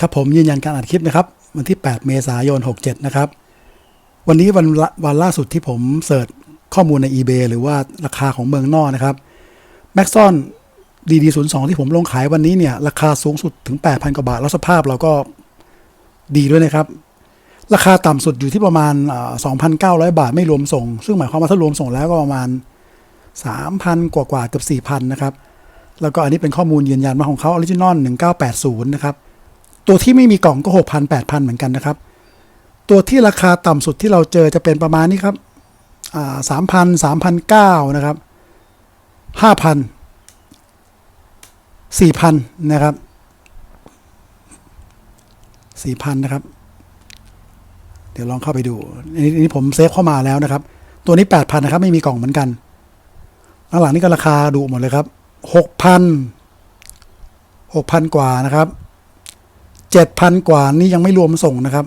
ครับผมยืนยันการอัดคลิปนะครับ วันที่ 8 เมษายน 67 นะครับ วันนี้วันละวันล่าสุดที่ผมเสิร์ชข้อมูลใน eBay หรือว่าราคาของเมืองนอกนะครับแม็กซอนดีดีศูนย์สองที่ผมลงขายวันนี้เนี่ย ราคาสูงสุดถึง 8,000 กว่าบาท แล้วสภาพเราก็ดีด้วยนะครับ ราคาต่ำสุดอยู่ที่ประมาณอ่า2,900 บาทไม่รวมส่ง ซึ่งหมายความว่าถ้ารวมส่งแล้วก็ประมาณ 3,000 กว่ากว่าเกือบ4,000 นะครับ แล้วก็อันนี้เป็นข้อมูลยืนยันว่าของเขาออริจินอล1980 นะครับ ตัวที่ไม่มีกล่องก็6,000 8,000เหมือนกันนะครับ ตัวที่ราคาต่ำสุดที่เราเจอจะเป็นประมาณนี้ครับสามพันสามพันเก้านะครับห้าพันสี่พันนะครับสี่พันนะครับ เดี๋ยวลองเข้าไปดูอันนี้ผมเซฟเข้ามาแล้วนะครับ ตัวนี้แปดพันนะครับ ไม่มีกล่องเหมือนกันข้างหลังนี่ก็ราคาดูหมดเลยครับหกพันหกพันกว่านะครับ เจ็ดพันกว่านี่ยังไม่รวมส่งนะครับ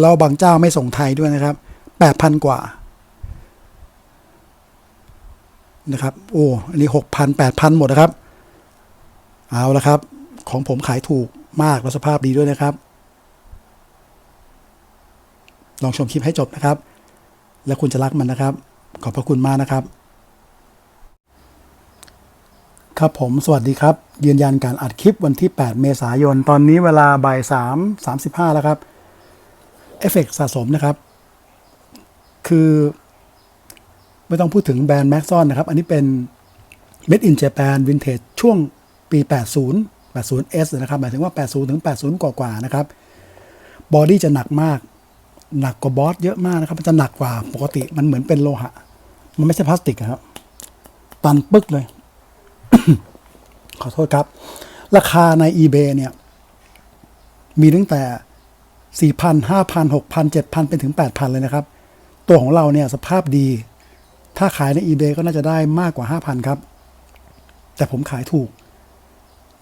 แล้วบางเจ้าไม่ส่งไทยด้วยนะครับแปดพันกว่านะครับ โอ้อันนี้หกพันแปดพันหมดนะครับ เอาละครับ ของผมขายถูกมากและสภาพดีด้วยนะครับ ลองชมคลิปให้จบนะครับ แล้วคุณจะรักมันนะครับ ขอบพระคุณมากนะครับ ครับผมสวัสดีครับ ยืนยันการอัดคลิปวันที่ 8 เมษายน ตอนนี้เวลาบ่าย3 35 แล้วครับ เอฟเฟกต์สะสมนะครับ คือ ไม่ต้องพูดถึงแบรนด์แม็กซอนนะครับ อันนี้เป็น Made in Japan Vintage ช่วงปี 80 80S นะครับ หมายถึงว่า 80 ถึง 80กว่ากว่าๆนะครับ บอดี้จะหนักมาก หนักกว่าบอสเยอะมากนะครับ มันจะหนักกว่าปกติ มันเหมือนเป็นโลหะ มันไม่ใช่พลาสติกครับ ตันปึ๊กเลย ขอโทษครับ ราคาใน eBay เนี่ย มีตั้งแต่ 4,000 5,000 6,000 7,000 เป็นถึง 8,000 เลยนะครับ ตัวของเราเนี่ยสภาพดี ถ้าขายใน eBay ก็น่าจะได้มากกว่า 5,000 ครับ แต่ผมขายถูก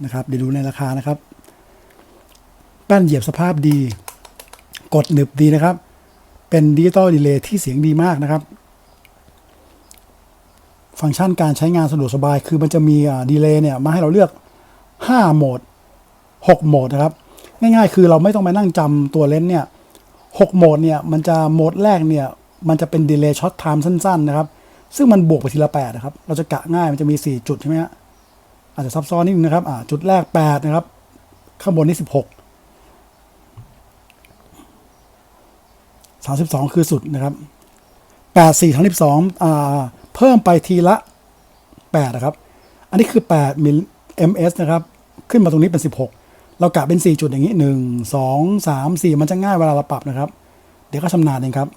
นะครับ เดี๋ยวดูในราคานะครับ แป้นเหยียบสภาพดี กดหนึบดีนะครับ เป็นดิจิตอลดีเลย์ที่เสียงดีมากนะครับ ฟังก์ชันการใช้งานสะดวกสบาย คือมันจะมีดีเลย์เนี่ยมาให้เราเลือก 5 โหมด 6 โหมดนะครับ ง่ายๆ คือเราไม่ต้องไปนั่งจำตัวเลนส์เนี่ย6โหมดเนี่ยมันจะโหมดแรกเนี่ยมันจะเป็นดีเลย์ช็อตไทม์สั้นๆนะครับ ซึ่งมันบวกไปทีละ8นะครับ เราจะกะง่ายมันจะมี 4 จุดใช่ไหมฮะอาจจะซับซ้อนนิดนึงนะครับอ่าจุดแรก 8 นะครับ ข้างบนนี่ 16 32 คือสุดนะครับ 8 4 32อ่า เพิ่มไปทีละ8นะครับ อันนี้คือ 8มิล ms นะครับ ขึ้นมาตรงนี้เป็น 16 เรากะเป็น 4 จุดอย่างนี้ 1 2 3 4 มันจะง่ายเวลาเราปรับนะครับ เดี๋ยวก็ชำนาญเองครับ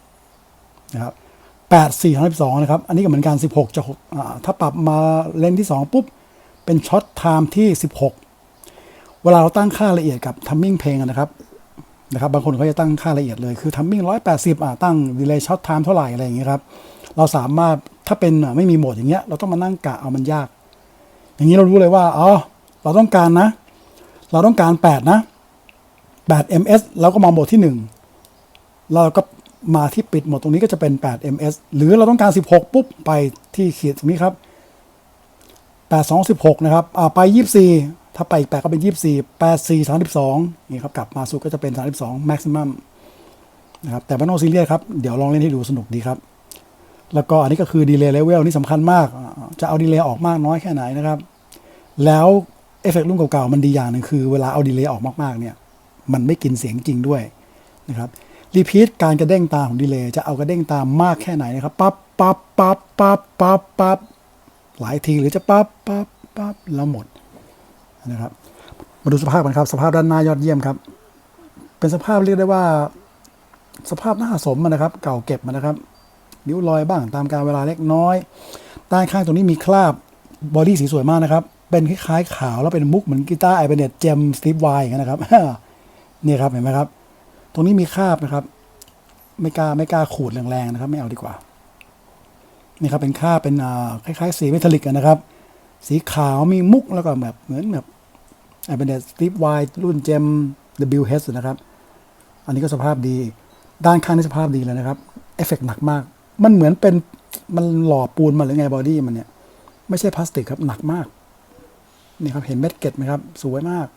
นะครับ8 4 32นะครับ อันนี้ก็เหมือนกัน 16จะ6อ่าถ้าปรับมาเลนที่ 2 ปุ๊บ เป็นช็อตไทม์ที่ 16 เวลาเราตั้งค่าละเอียดกับทัมมิ่งเพลงนะครับนะครับ บางคนเขาจะตั้งค่าละเอียดเลย คือทัมมิ่ง180อ่าตั้งดีเลย์ช็อตไทม์เท่าไหร่อะไรอย่างเงี้ยครับ เราสามารถถ้าเป็นไม่มีโหมดอย่างเงี้ย เราต้องมานั่งกะเอามันยาก อย่างนี้เรารู้เลยว่าอ๋อเราต้องการนะ เราต้องการ 8 นะ 8 ms แล้วก็มาโหมดที่ 1 เราก็มาที่ปิดโหมดตรงนี้ก็จะเป็น 8 ms หรือเราต้องการ 16 ปุ๊บ ไปที่ขีดตรงนี้ครับ 8 2 16 นะครับอ่าไป 24 ถ้าไปอีก 8 ก็เป็น 24 8 4 32นี่ครับกลับมาสุดก็จะเป็น 32 maximum นะครับแต่ไม่ต้องซีเรียสครับ เดี๋ยวลองเล่นให้ดูสนุกดีครับ แล้วก็อันนี้ก็คือดีเลย์เลเวลนี่สำคัญมาก จะเอาดีเลย์ออกมากน้อยแค่ไหนนะครับ แล้วเอฟเฟกต์รุ่นเก่าๆมันดีอย่างหนึ่งคือเวลาเอาดีเลย์ออกมากๆเนี่ยมันไม่กินเสียงจริงด้วยนะครับรีพีทการกระเด้งตามของดีเลย์จะเอากระเด้งตามมากแค่ไหนนะครับปั๊บปั๊บปั๊บปั๊บปั๊บปั๊บหลายทีหรือจะปั๊บปั๊บปั๊บแล้วหมดนะครับมาดูสภาพกันครับ สภาพด้านหน้ายอดเยี่ยมครับ เป็นสภาพเรียกได้ว่า สภาพหน้าสมมันนะครับ เก่าเก็บมันนะครับ นิ้วรอยบ้างตามการเวลาเล็กน้อยด้านข้างตรงนี้มีคราบบอดี้สีสวยมากนะครับ เป็นคล้ายๆขาวแล้วเป็นมุกเหมือนกีตาร์ไอเบเนตเจมสตีฟไวอย่างนั้นนะครับนี่ครับเห็นไหมครับ ตรงนี้มีคราบนะครับ ไม่กล้าไม่กล้าขูดแรงๆนะครับ ไม่เอาดีกว่านี่ครับเป็นคราบเป็นคล้ายๆ สีเมทัลลิกนะครับ สีขาวมีมุกแล้วก็แบบเหมือนแบบไอเบเนตสตีฟไวรุ่นเจม WH นะครับ อันนี้ก็สภาพดี ด้านข้างนี่สภาพดีเลยนะครับ เอฟเฟกต์หนักมาก มันเหมือนเป็นมันหล่อปูนมาหรือไงบอดี้มันเนี่ย ไม่ใช่พลาสติกครับหนักมาก นี่ครับเห็นเม็ดเกล็ดไหมครับ สวยมาก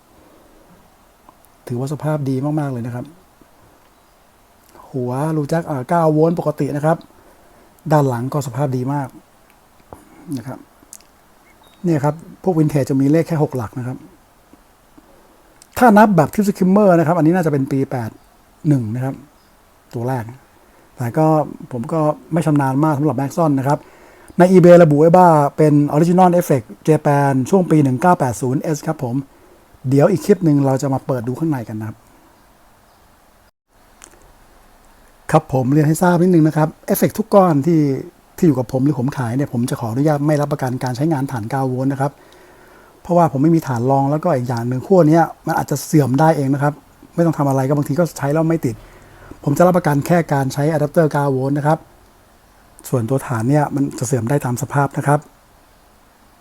ถือว่าสภาพดีมาก ๆ เลยนะครับ หัวรูจ็คอ่า9โวลต์ปกตินะครับ ด้านหลังก็สภาพดีมากนะครับเนี่ยครับ พวกวินเทจจะมีเลขแค่ 6 หลักนะครับ ถ้านับแบบทิปสคิมเมอร์นะครับ อันนี้น่าจะเป็นปี 81 นะครับ ตัวแรก แต่ก็ผมก็ไม่ชำนาญมากสำหรับแม็กซอนนะครับ ใน eBay ระบุไว้ว่าเป็น Original Effect Japan ช่วงปี 1980S ครับผม เดี๋ยวอีกคลิปหนึ่งเราจะมาเปิดดูข้างในกันนะครับ ครับผมเรียนให้ทราบนิดนึงนะครับเอฟเฟกทุกก้อนที่ที่อยู่กับผมหรือผมขายเนี่ยผมจะขออนุญาตไม่รับประกันการใช้งานฐาน9โวลต์นะครับ เพราะว่าผมไม่มีฐานรองแล้วก็อีกอย่างหนึ่งขั้วเนี้ยมันอาจจะเสื่อมได้เองนะครับ ไม่ต้องทำอะไรก็บางทีก็ใช้แล้วไม่ติด ผมจะรับประกันแค่การใช้อะแดปเตอร์9โวลต์นะครับ ส่วนตัวฐานเนี่ยมันจะเสื่อมได้ตามสภาพนะครับ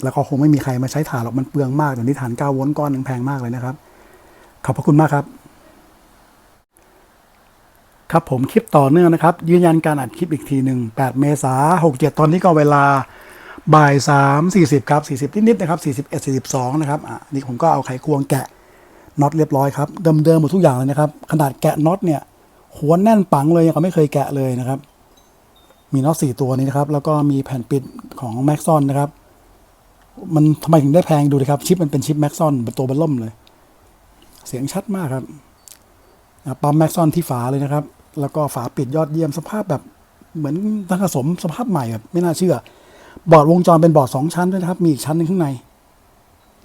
แล้วก็คงไม่มีใครมาใช้ฐานหรอกมันเปลืองมากเดี๋ยวนี้ฐาน9โวลต์ก้อนหนึ่งแพงมากเลยนะครับ ขอบพระคุณมากครับ ครับผมคลิปต่อเนื่องนะครับ ยืนยันการอัดคลิปอีกทีหนึ่ง8 เมษา67 ตอนนี้ก็เวลาบ่าย3 40ครับ40นิดๆนะครับ41 42นะครับอะนี่ผมก็เอาไขควงแกะน็อตเรียบร้อยครับเดิมๆหมดทุกอย่างเลยนะครับ ขนาดแกะน็อตเนี่ย หัวแน่นปังเลยยังไม่เคยแกะเลยนะครับ มีน็อต4ตัวนี้นะครับ แล้วก็มีแผ่นปิดของแม็กซอนนะครับ มันทำไมถึงได้แพงดูดิครับ ชิปมันเป็นชิปแม็กซอนเป็นตัวเบลล่มเลย เสียงชัดมากครับปั๊มแม็กซอนที่ฝาเลยนะครับ แล้วก็ฝาปิดยอดเยี่ยมสภาพแบบเหมือนตั้งผสมสภาพใหม่แบบไม่น่าเชื่อ บอร์ดวงจรเป็นบอร์ดสองชั้นด้วยนะครับ มีอีกชั้นหนึงข้างใน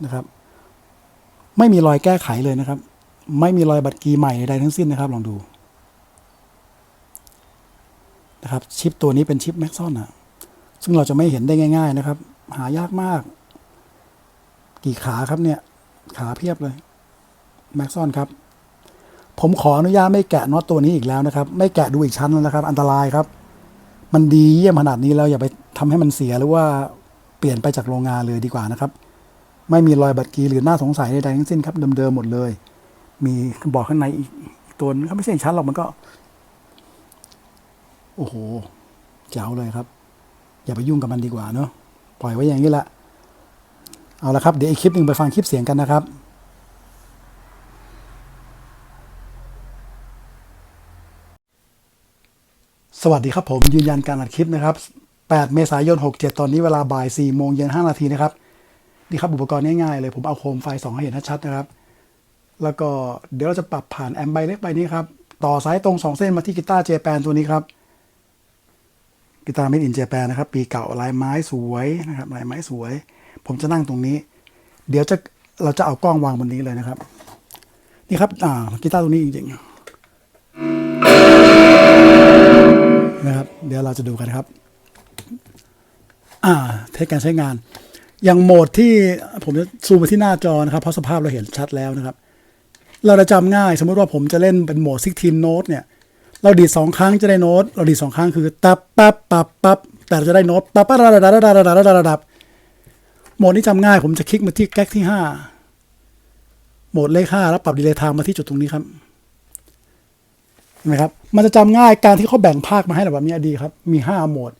นะครับ ไม่มีรอยแก้ไขเลยนะครับ ไม่มีรอยบัตรกีใหม่ใดทั้งสิ้นนะครับ ลองดู นะครับชิปตัวนี้เป็นชิปแม็กซอนอะซึ่งเราจะไม่เห็นได้ง่าย ๆนะครับ หายากมาก กี่ขาครับเนี่ย ขาเพียบเลยแม็กซอนครับ ผมขออนุญาตไม่แกะน็อตตัวนี้อีกแล้วนะครับ ไม่แกะดูอีกชั้นแล้วนะครับ อันตรายครับ มันดีเยี่ยมขนาดนี้แล้วอย่าไปทำให้มันเสียหรือว่าเปลี่ยนไปจากโรงงานเลยดีกว่านะครับ ไม่มีรอยบัตรกีหรือหน้าสงสัยใดๆทั้งสิ้นครับเดิมๆหมดเลย มีบอกข้างในอีกตัวนึงครับไม่ใช่ชั้นหรอกมันก็ โอ้โหเจ๋วเลยครับ อย่าไปยุ่งกับมันดีกว่าเนาะปล่อยไว้อย่างนี้ละเอาละครับเดี๋ยวอีกคลิปหนึ่งไปฟังคลิปเสียงกันนะครับสวัสดีครับผมยืนยันการอัดคลิปนะครับ 8 เมษายน 67 ตอนนี้เวลาบ่าย 4 โมงเย็น 5 นาทีนะครับ นี่ครับอุปกรณ์ง่ายๆเลย ผมเอาโคมไฟสองให้เห็นชัดนะครับ แล้วก็เดี๋ยวเราจะปรับผ่านแอมป์ใบเล็กใบนี้ครับ ต่อสายตรง 2 เส้นมาที่กีตาร์เจแปนตัวนี้ครับ กีตาร์ Made in Japan นะครับ ปีเก่าลายไม้สวยนะครับลายไม้สวย ผมจะนั่งตรงนี้ เดี๋ยวจะเราจะเอากล้องวางบนนี้เลยนะครับ นี่ครับอ่ากีตาร์ตัวนี้จริงๆนะครับ เดี๋ยวเราจะดูกันครับ อ่าเทสการใช้งาน อย่างโหมดที่ผมจะซูมไปที่หน้าจอนะครับ เพราะสภาพเราเห็นชัดแล้วนะครับ เราจะจำง่าย สมมติว่าผมจะเล่นเป็นโหมด16โน้ตเนี่ย เราดีดสองครั้งจะได้โน้ต เราดีดสองครั้งคือตับปั๊บปั๊บปั๊บแต่เราจะได้โน้ตปั๊บปั๊บระดับระดับระดับระดับระดับโหมดนี้จำง่าย ผมจะคลิกมาที่แก๊กที่ห้าโหมดเลขห้าแล้วปรับดีเลย์ไทม์มาที่จุดตรงนี้ครับเห็นไหมครับ มันจะจำง่ายการที่เขาแบ่งภาคมาให้แบบนี้ดีครับ มี5โหมด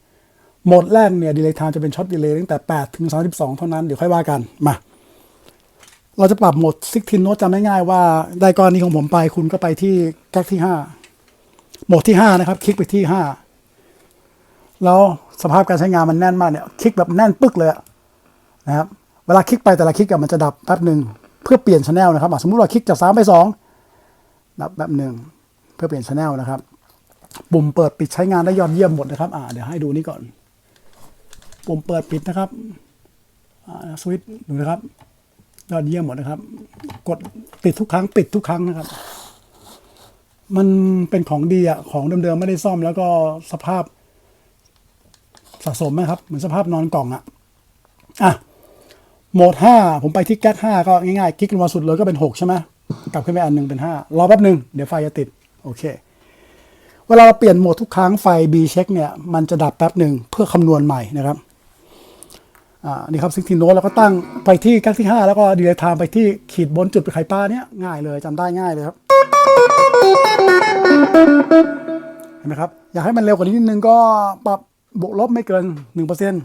โหมดแรกเนี่ยดีเลย์ไทม์จะเป็นช็อตดีเลย์ตั้งแต่8ถึง32เท่านั้น เดี๋ยวค่อยว่ากันมาเราจะปรับโหมด16โน้ตจำง่ายๆว่าได้กรณีของผมไปคุณก็ไปที่แก๊กที่5โหมดที่ 5 นะครับ คลิกไปที่ 5 แล้วสภาพการใช้งานมันแน่นมากเนี่ย คลิกแบบแน่นปึ๊กเลยนะครับ เวลาคลิกไปแต่ละคลิกมันจะดับแป๊บหนึ่งเพื่อเปลี่ยนชแนลนะครับ สมมุติว่าคลิกจาก 3 ไป 2 ดับแป๊บหนึ่งเพื่อเปลี่ยนช anel นะครับ ปุ่มเปิดปิดใช้งานได้ยอดเยี่ยมหมดนะครับอ่าเดี๋ยวให้ดูนี่ก่อน ปุ่มเปิดปิดนะครับสวิตช์ดูนะครับ ยอดเยี่ยมหมดนะครับ กดปิดทุกครั้งปิดทุกครั้งนะครับ มันเป็นของดีอะของเดิมๆไม่ได้ซ่อมแล้วก็สภาพสะสมนะครับ เหมือนสภาพนอนกล่องอะอะโหมดห้าผมไปที่แก๊กห้าก็ง่ายๆคลิกลงมาสุดเลยก็เป็นหกใช่ไหมกลับขึ้นไปอันหนึ่งเป็นห้ารอแป๊บหนึ่งเดี๋ยวไฟจะติด โอเค เวลาเราเปลี่ยนโหมดทุกครั้งไฟ B เช็คเนี่ย มันจะดับแป๊บหนึ่งเพื่อคำนวณใหม่นะครับอ่านี่ครับซิกทีโนแล้วก็ตั้งไปที่แก๊กที่ 5 แล้วก็ดีเลย์ไทม์ไปที่ขีดบนจุดไข่ปลาเนี้ยง่ายเลยจำได้ง่ายเลยครับ เห็นไหมครับ อยากให้มันเร็วกว่านี้นิดนึงก็ปรับบวกลบไม่เกินหนึ่งเปอร์เซ็นต์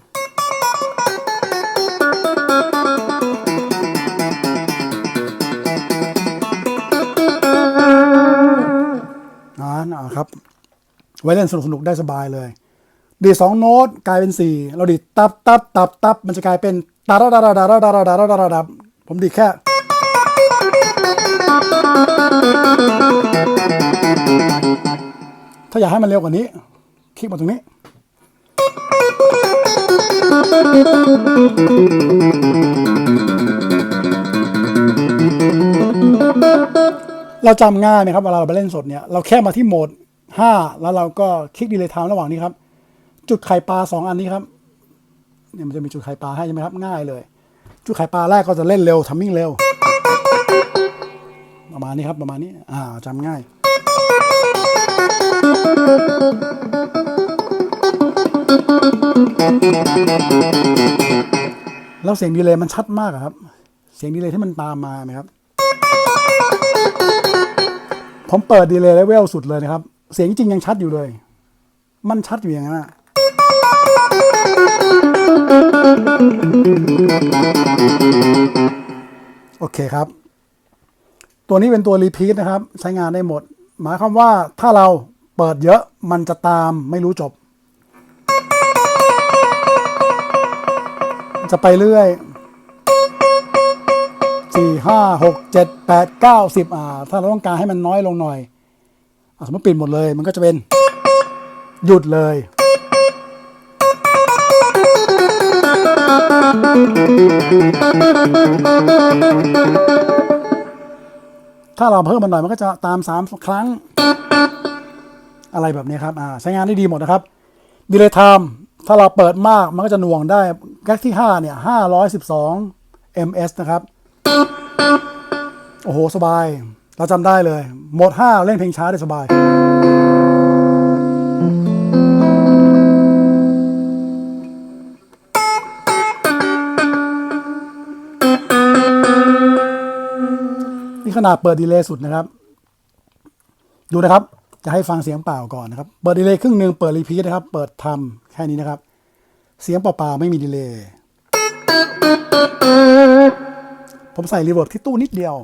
อ่าครับ ไว้เล่นสนุกๆได้สบายเลย ดีสองโน้ตกลายเป็นสี่เราดีตับตับตับตับมันจะกลายเป็นตาดาดาดาดาดาดาดาดาดาดผมดีแค่ ถ้าอยากให้มันเร็วกว่านี้ คลิกมาตรงนี้ เราจำง่ายไหมครับเวลาเราไปเล่นสดเนี่ย เราแค่มาที่โหมด 5 แล้วเราก็คลิกดีเลยไทม์ระหว่างนี้ครับ จุดไข่ปลา 2 อันนี้ครับเนี่ยมันจะมีจุดไข่ปลาให้ใช่ไหมครับง่ายเลย จุดไข่ปลาแรกก็จะเล่นเร็วทัมมิ่งเร็ว ประมาณนี้ครับประมาณนี้ อ่าจำง่าย แล้วเสียงดีเลย์มันชัดมากครับ เสียงดีเลย์ที่มันตามมาไหมครับ ผมเปิดดีเลย์เลเวลสุดเลยนะครับ เสียงจริงยังชัดอยู่เลย มันชัดอยู่อย่างนั้นอะโอเคครับ ตัวนี้เป็นตัวรีพีทนะครับ ใช้งานได้หมด หมายความว่าถ้าเรา เปิดเยอะมันจะตามไม่รู้จบ จะไปเรื่อยสี่ห้าหกเจ็ดแปดเก้าสิบอ่า ถ้าเราต้องการให้มันน้อยลงหน่อยอะสมมติปิดหมดเลยมันก็จะเป็น หยุดเลย ถ้าเราเพิ่มมันหน่อยมันก็จะตามสามครั้ง อะไรแบบนี้ครับอ่าใช้งานได้ดีหมดนะครับดีเลยไทม์ถ้าเราเปิดมากมันก็จะหน่วงได้แก๊กที่ 5 เนี่ย512 ms นะครับ โอ้โห สบาย เราจำได้เลยโหมด 5 เล่นเพลงช้าได้สบาย นี่ขนาดเปิดดีเลย์สุดนะครับ ดูนะครับ จะให้ฟังเสียงเปล่าก่อนนะครับ เปิดดีเลย์ครึ่งหนึ่งเปิดรีพีทนะครับ เปิดทำแค่นี้นะครับ เสียงเปล่าๆไม่มีดีเลย์ผมใส่รีเวิร์บที่ตู้นิดเดียว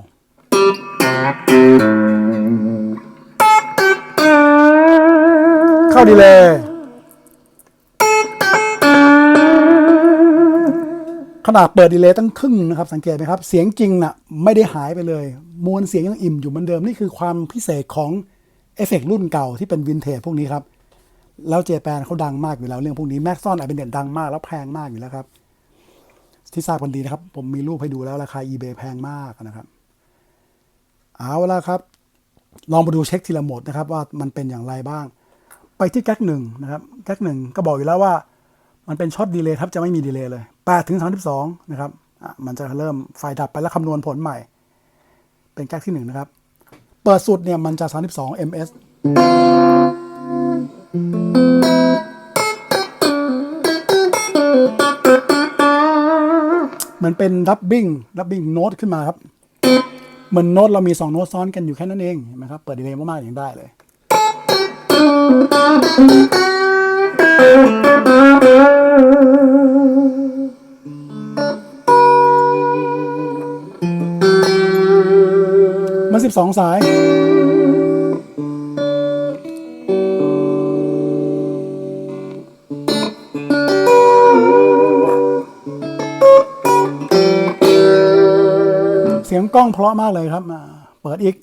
เข้าดีเลย์ขนาดเปิดดีเลย์ตั้งครึ่งนะครับ สังเกตไหมครับ เสียงจริงน่ะไม่ได้หายไปเลย มวลเสียงยังอิ่มอยู่เหมือนเดิม นี่คือความพิเศษของ เอฟเฟกตรุ่นเก่าที่เป็นวินเทจพวกนี้ครับ แล้วเจแปนเขาดังมากอยู่แล้วเรื่องพวกนี้แม็กซอนไอเป็นเด่นดังมากแล้วแพงมากอยู่แล้วครับ ที่ทราบกันดีนะครับ ผมมีรูปให้ดูแล้วราคา eBay แพงมากนะครับ เอาละครับ ลองมาดูเช็คทีละโหมดนะครับ ว่ามันเป็นอย่างไรบ้าง ไปที่แก๊กหนึ่งนะครับแก๊กหนึ่งก็บอกอยู่แล้วว่า มันเป็นช็อตดีเลย์ครับจะไม่มีดีเลย์เลย8ถึง32นะครับอะมันจะเริ่มไฟดับไปแล้วคำนวณผลใหม่ เป็นแก๊กที่1นะครับ เปิดสุดเนี่ยมันจะ 32 ms เหมือนเป็นรับบิ้งรับบิ้งโน้ตขึ้นมาครับ เหมือนโน้ตเรามี 2 โน้ตซ้อนกันอยู่แค่นั้นเองเห็นไหมครับ เปิดดีเลย์มากๆอย่างได้เลย มันสิบสองสาย เสียงกล้องเพราะมากเลยครับอ่าเปิดอีก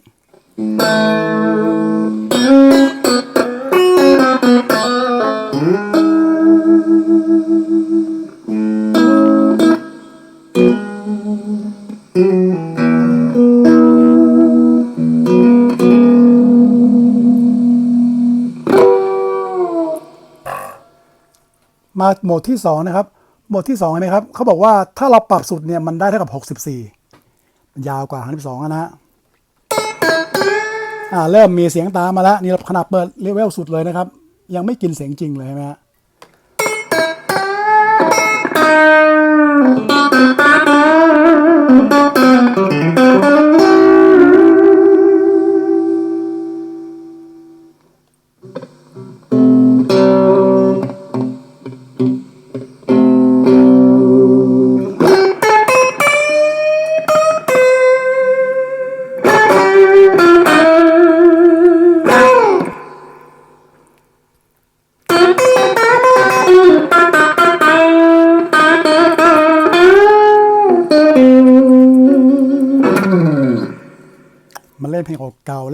มาโหมดที่สองนะครับโหมดที่สองเห็นไหมครับเขาบอกว่าถ้าเราปรับสุดเนี่ยมันได้เท่ากับ 64 มันยาวกว่า32องนะฮะอ่าเริ่มมีเสียงตามมาแล้วนี่ขนาดเปิดเลเวลสุดเลยนะครับ ยังไม่กินเสียงจริงเลยใช่ไหมฮะ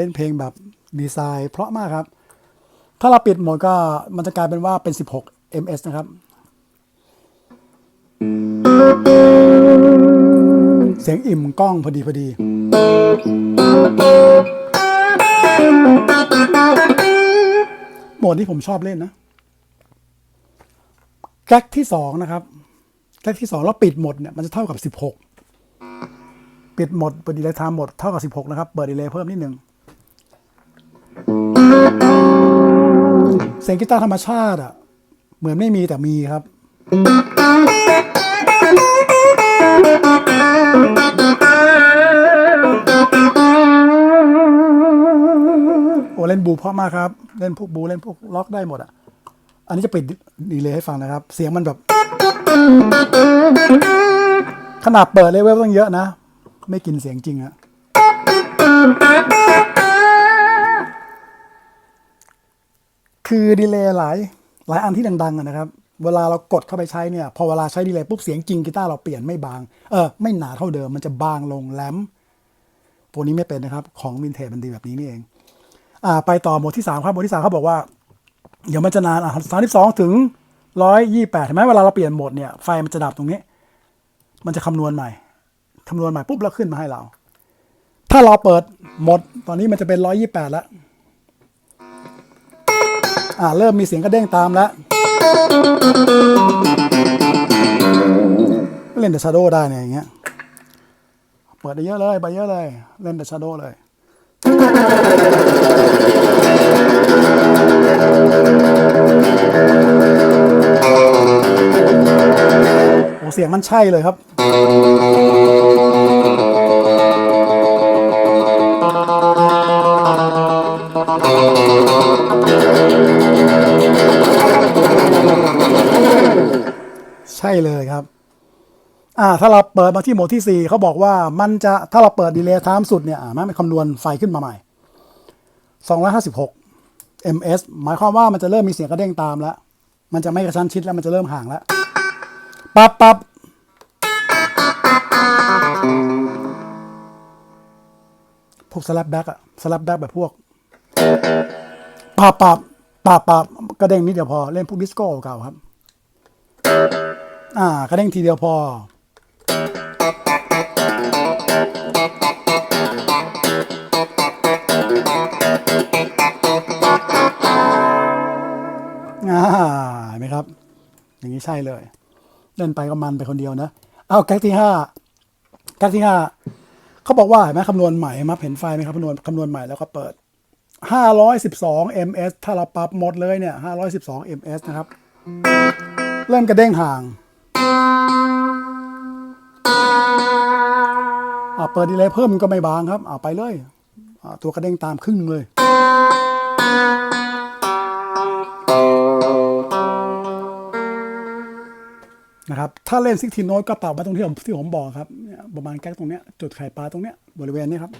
เล่นเพลงแบบดีไซน์ เพราะมากครับ ถ้าเราปิดหมดก็มันจะกลายเป็นว่าเป็น 16 ms นะครับ เสียงอิ่มกล้องพอดีพอดี โหมดที่ผมชอบเล่นนะแก๊กที่สองนะครับแก๊กที่สองแล้วปิดหมดเนี่ยมันจะเท่ากับสิบหกปิดหมดเปิดดีเลย์ไทม์หมดเท่ากับสิบหกนะครับ เปิดดีเลย์เพิ่มนิดหนึ่ง เสียงกีตาร์ธรรมชาติอะ เหมือนไม่มีแต่มีครับ โอ้เล่นบูเพราะมากครับ เล่นพวกบูเล่นพวกล็อกได้หมดอะ อันนี้จะปิดดีเลยให้ฟังนะครับ เสียงมันแบบ ขนาดเปิดเลเวลต้องเยอะนะ ไม่กินเสียงจริงอะ คือดีเลย์หลายหลายอันที่ดังๆนะครับ เวลาเรากดเข้าไปใช้เนี่ย พอเวลาใช้ดีเลย์ปุ๊บเสียงจริงกีตาร์เราเปลี่ยนไม่บาง เออไม่หนาเท่าเดิมมันจะบางลงแหลมตัวนี้ไม่เป็นนะครับ ของวินเทจมันดีแบบนี้นี่เอง อ่า ไปต่อหมวดที่สามครับหมวดที่สามเขาบอกว่า เดี๋ยวมันจะนานอะสามสิบสองถึงร้อยยี่แปดเห็นไหมเวลาเราเปลี่ยนโหมดเนี่ย ไฟมันจะดับตรงนี้ มันจะคำนวณใหม่คำนวณใหม่ปุ๊บแล้วขึ้นมาให้เรา ถ้าเราเปิดโหมดตอนนี้มันจะเป็นร้อยยี่แปดแล้ว อ่าเริ่มมีเสียงกระเด้งตามแล้ว เล่นแต่ชาโดได้เนี่ยอย่างเงี้ย เปิดได้เยอะเลยไปเยอะเลย เล่นแต่ชาโดเลยโอ้เสียงมันใช่เลยครับ ใช่เลยครับ อ่า ถ้าเราเปิดมาที่โหมดที่ 4เขาบอกว่ามันจะถ้าเราเปิดดีเลย์ไทม์สุดเนี่ยอ่ามันคำนวณไฟขึ้นมาใหม่ 256 ms หมายความว่ามันจะเริ่มมีเสียงกระเด้งตามแล้ว มันจะไม่กระชั้นชิดแล้วมันจะเริ่มห่างแล้วปับปับพวกสลับแบ็กอะสลับแบ็กแบบพวกปับปับปับปับกระเด้งนิดเดียวพอเล่นพวกดิสโก้เก่าครับ อ่ากระเด้งทีเดียวพอ อ่าเห็นไหมครับ อย่างนี้ใช่เลย เล่นไปก็มันไปคนเดียวนะ เอาแก๊กที่ห้าแก๊กที่ห้าเขาบอกว่าเห็นไหมคำนวณใหม่มาเห็นไฟไหมครับคำนวณคำนวณใหม่แล้วก็เปิด 512 ms ถ้าเราปรับหมดเลยเนี่ย 512 ms นะครับ เริ่มกระเด้งห่าง อ่าเปิดดีเลยเพิ่มมันก็ไม่บางครับอ่าไปเลยอ่าตัวกระเด้งตามครึ่งเลยนะครับถ้าเล่นซิกทีโน้ตก็ปรับมาตรงที่ผมที่ผมบอกครับประมาณแก๊กตรงเนี้ยจุดไข่ปลาตรงเนี้ยบริเวณนี้ครับ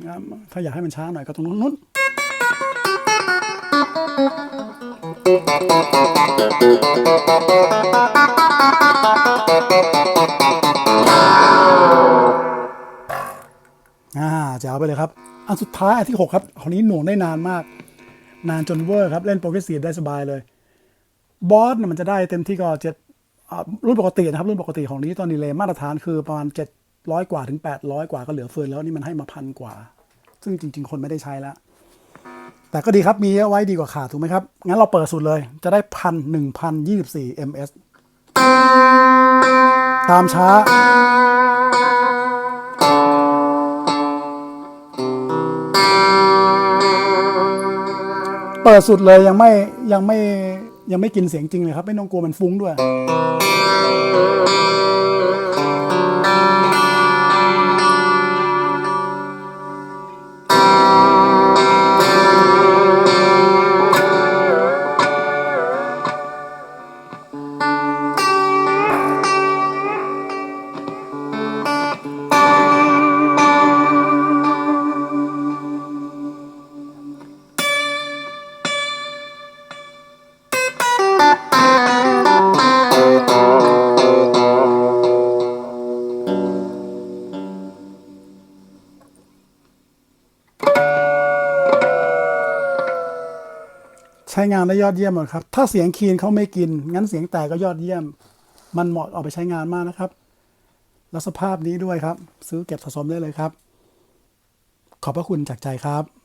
นะครับถ้าอยากให้มันช้าหน่อยก็ตรงนู้น อ่าจะเอาไปเลยครับ อันสุดท้ายอันที่ 6 ครับคราวนี้หน่วงได้นานมาก นานจนเวอร์ครับ เล่นโปรเกรสซีฟได้สบายเลย บอสเนี่ยมันจะได้เต็มที่ก็เจ็ดรุ่นปกตินะครับ รุ่นปกติของดิจิตอลดีเลยมาตรฐานคือประมาณ 700 กว่าถึง 800 กว่าก็เหลือเฟือแล้วนี่มันให้มาพันกว่า ซึ่งจริง ๆ คนไม่ได้ใช้แล้ว แต่ก็ดีครับ มีเอาไว้ดีกว่าขาดถูกไหมครับ งั้นเราเปิดสุดเลย จะได้พันหนึ่งพันยี่สิบสี่ ms ตามช้า เปิดสุดเลยยังไม่ยังไม่ยังไม่กินเสียงจริงเลยครับ ไม่ต้องกลัวมันฟุ้งด้วย ช้งานได้ยอดเยี่ยมหมดครับ ถ้าเสียงคีนเขาไม่กิน งั้นเสียงแตกก็ยอดเยี่ยม มันเหมาะเอาไปใช้งานมากนะครับ แล้วสภาพนี้ด้วยครับ ซื้อเก็บสะสมได้เลยครับ ขอบพระคุณจากใจครับ